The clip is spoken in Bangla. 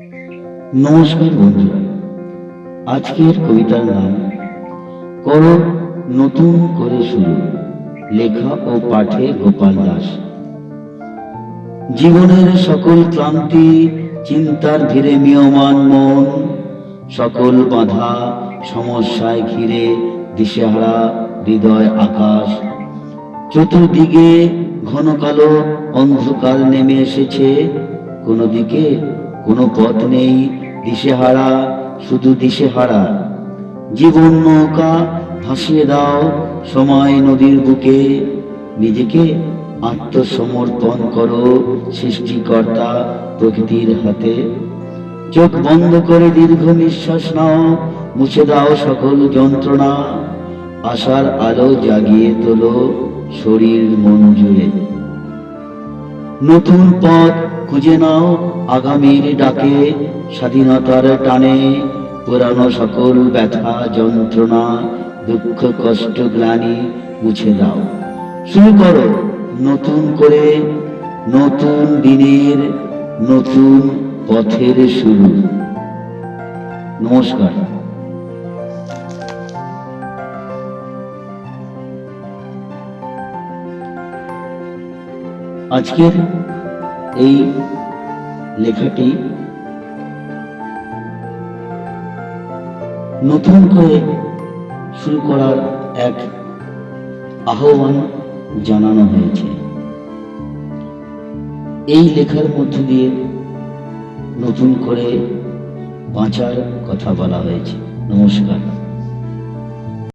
নমস্কার বন্ধুরা। আজকের কবিতার নাম, করো নতুন করে শুরু, লেখা ও পাঠে গোপাল দাস। জীবনের সকল ক্লান্তি, চিন্তার ধীরে মিয়মান মন, সকল বাধা সমস্যায় ঘিরে দিশেহারা হৃদয় আকাশ। চতুর্দিকে ঘন কালো অন্ধকার নেমে এসেছে, কোনো দিকে কোনো পথ নেই দিশেহারা, শুধু দিশেহারা। জীবন নৌকা ভাসিয়ে দাও সময় নদীর বুকে। নিজেকে আত্মসমর্পণ করো সৃষ্টিকর্তা প্রকৃতির হাতে। চোখ বন্ধ করে দীর্ঘ নিঃশ্বাস নাও, মুছে দাও সকল যন্ত্রণা। আশার আলো জাগিয়ে তোলো শরীর মন জুড়ে। নতুন পথ খুঁজে নাও আগামীর ডাকে, স্বাধীনতার টানে। পুরানো সকল ব্যথা, যন্ত্রণা, দুঃখ, কষ্ট, গ্লানি মুছে দাও। শুরু করো নতুন করে, নতুন দিনের, নতুন পথের শুরু। নমস্কার। আজকের এই লেখাটি নতুন করে শুরু করার এক আহ্বান জানানো হয়েছে। এই লেখার মধ্য দিয়ে নতুন করে বাঁচার কথা বলা হয়েছে। নমস্কার।